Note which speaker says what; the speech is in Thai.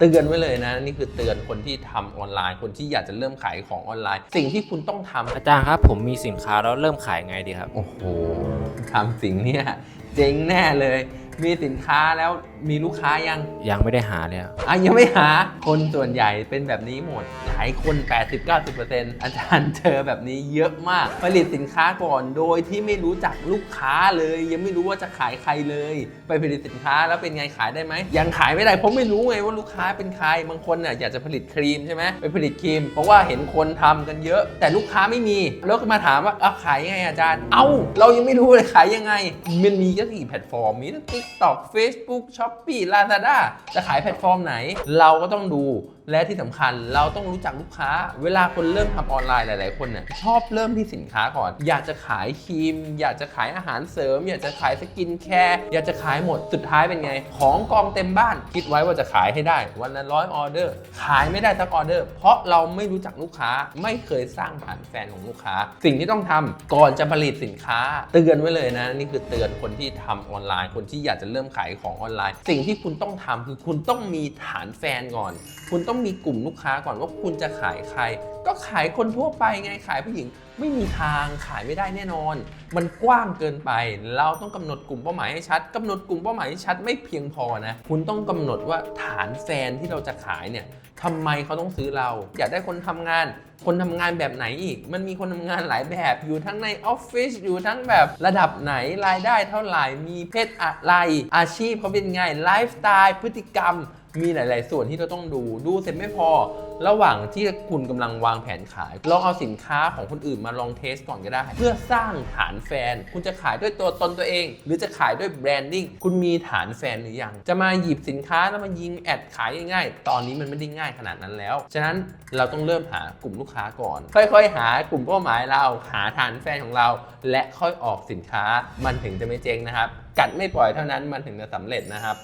Speaker 1: เตือนไว้เลยนะ นี่คือเตือนคนที่ทำออนไลน์ คนที่อยากจะเริ่มขายของออนไลน์ สิ่งที่คุณต้องทำ
Speaker 2: อาจารย์ครับ ผมมีสินค้าแล้วเริ่มขายไงดีครับ
Speaker 1: โอ้โหทำสิ่งเนี้ยเจ๊งแน่เลย มีสินค้าแล้วมีลูกค้ายัง
Speaker 2: ยังไม่ได้หาเลยครับ
Speaker 1: อะยังไม่หา คนส่วนใหญ่เป็นแบบนี้หมด หลายคน 80-90%อาจารย์เจอแบบนี้เยอะมาก ผลิตสินค้าก่อนโดยที่ไม่รู้จักลูกค้าเลย ยังไม่รู้ว่าจะขายใครเลย ไปผลิตสินค้าแล้วเป็นไงขายได้ไหมยังขายไม่ได้เพราะไม่รู้ไงว่าลูกค้าเป็นใครบางคนน่ะอยากจะผลิตครีมใช่ไหมไปผลิตครีม เพราะว่าเห็นคนทำกันเยอะ แต่ลูกค้าไม่มีแล้วก็มาถามว่าเอาขายยังไงอาจารย์ เอ้า เรายังไม่รู้เลยขายยังไง มันมีก็กี่แพลตฟอร์มมีทั้ง TikTok Facebook Shopee Lazada จะขายแพลตฟอร์มไหน เราก็ต้องดู และที่สำคัญเราต้องรู้จักลูกค้า เวลาคนเริ่มทำออนไลน์หลาย ๆ คนเนี่ยชอบเริ่มที่สินค้าก่อน อยากจะขายครีม อยากจะขายอาหารเสริม อยากจะขายสกินแคร์อยากจะขายหมดสุดท้ายเป็นไง ของกองเต็มบ้าน คิดไว้ว่าจะขายให้ได้ วันละร้อยออเดอร์ ขายไม่ได้สักออเดอร์ เพราะเราไม่รู้จักลูกค้าไม่เคยสร้างฐานแฟนของลูกค้า สิ่งที่ต้องทำก่อนจะผลิตสินค้า เตือนไว้เลยนะนี่คือเตือนคนที่ทำออนไลน์ คนที่อยากจะเริ่มขายของออนไลน์ สิ่งที่คุณต้องทำคือคุณต้องมีฐานแฟนก่อน คุณต้องมีกลุ่มลูกค้าก่อนว่าคุณจะขายใคร ก็ขายคนทั่วไปไงขายผู้หญิงไม่มีทางขายไม่ได้แน่นอน มันกว้างเกินไป เราต้องกำหนดกลุ่มเป้าหมายให้ชัดกำหนดกลุ่มเป้าหมายให้ชัดไม่เพียงพอนะ คุณต้องกำหนดว่าฐานแฟนที่เราจะขายเนี่ยทำไมเขาต้องซื้อเรา อยากได้คนทำงาน คนทำงานแบบไหนอีก มันมีคนทำงานหลายแบบ อยู่ทั้งในออฟฟิศ อยู่ทั้งแบบระดับไหน รายได้เท่าไหร่ มีเพศอะไร อาชีพเขาเป็นไง ไลฟ์สไตล์ พฤติกรรม มีหลาย ๆ ส่วนที่เราต้องดู ดูเสร็จไม่พอ ระหว่างที่คุณกำลังวางแผนขาย ลองเอาสินค้าของคนอื่นมาลองเทสก่อนก็ได้ เพื่อสร้างฐานแฟน คุณจะขายด้วยตัวตนตัวเอง หรือจะขายด้วยแบรนดิ้ง คุณมีฐานแฟนหรือยัง จะมาหยิบสินค้าแล้วมายิงแอดขายง่ายๆ ตอนนี้มันไม่ได้ง่ายขนาดนั้นแล้ว ฉะนั้นเราต้องเริ่มหากลุ่มลูกค้าก่อน ค่อยๆ หากลุ่มเป้าหมายเราหาฐานแฟนของเรา และค่อยออกสินค้ามันถึงจะไม่เจ๊งนะครับ กัดไม่ปล่อยเท่านั้นมันถึงจะสำเร็จนะครับ